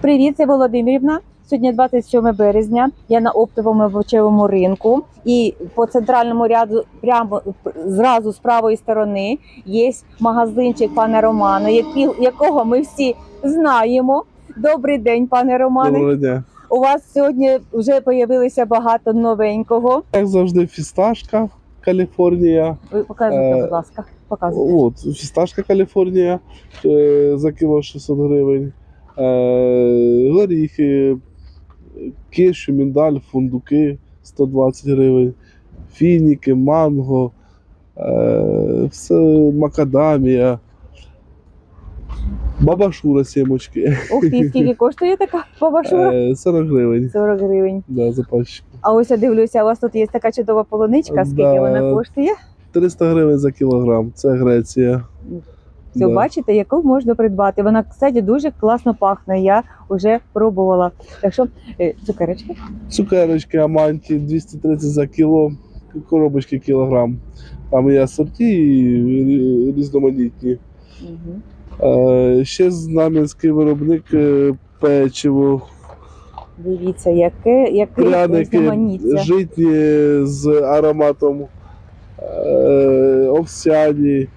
Привіт, це Володимирівна. Сьогодні 27 березня. Я на оптовому овочевому ринку. І по центральному ряду, прямо зразу з правої сторони, є магазинчик пана Романа, який, якого ми всі знаємо. Добрий день, пане Романе. Доброго дня. У вас сьогодні вже з'явилося багато новенького. Як завжди, фісташка Каліфорнія. Ви показуйте, Е, будь ласка, показуйте. От, фісташка Каліфорнія е, за кіло 600 гривень. Е, горіхи, кишу, міндаль, фундуки 120 гривень, фініки, манго, е, все, макадамія. Бабашура сімочки. Ух ти, скільки коштує така бабашура? Е, 40 гривень. 40 гривень. Да, за пачку. А ось я дивлюся, у вас тут є така чудова полуничка. Скільки Да. вона коштує? 300 гривень за кілограм. Це Греція. Все, Да. бачите, яку можна придбати. Вона, кстати, дуже класно пахне. Я вже пробувала. Так що е, цукерочки. Цукерочки Аманті 230 за кіло, коробочки кілограм. Там є асорті і різноманітні. Угу. Е, ще знам'янський виробник е, печиво, Дивіться, яке, яке пряники різноманіття. житні з ароматом е, овсяні,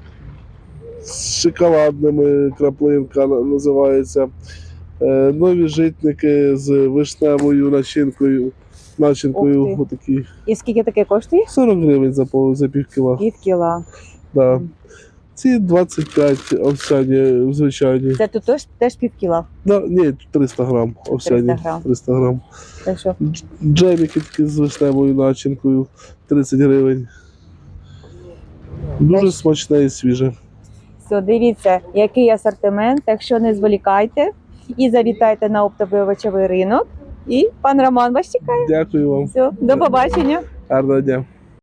з шоколадними краплинка називається. Е, нові житники з вишневою начинкою. Начинкою отакі. І скільки таке коштує? 40 гривень за, за пів кіла. Пів кіла. Да. Ці 25 овсяні звичайні. Це тут теж, теж пів кіла. Да, ні, 300 грам овсяні. 300 грам. 300 грам. Так що Джеміки такі з вишневою начинкою 30 гривень. Дуже смачне і свіже. Все, дивіться, який асортимент. Так що не зволікайте і завітайте на оптовий овочевий ринок. І пан Роман вас чекає. Дякую вам. Все, до побачення. Гарного дня.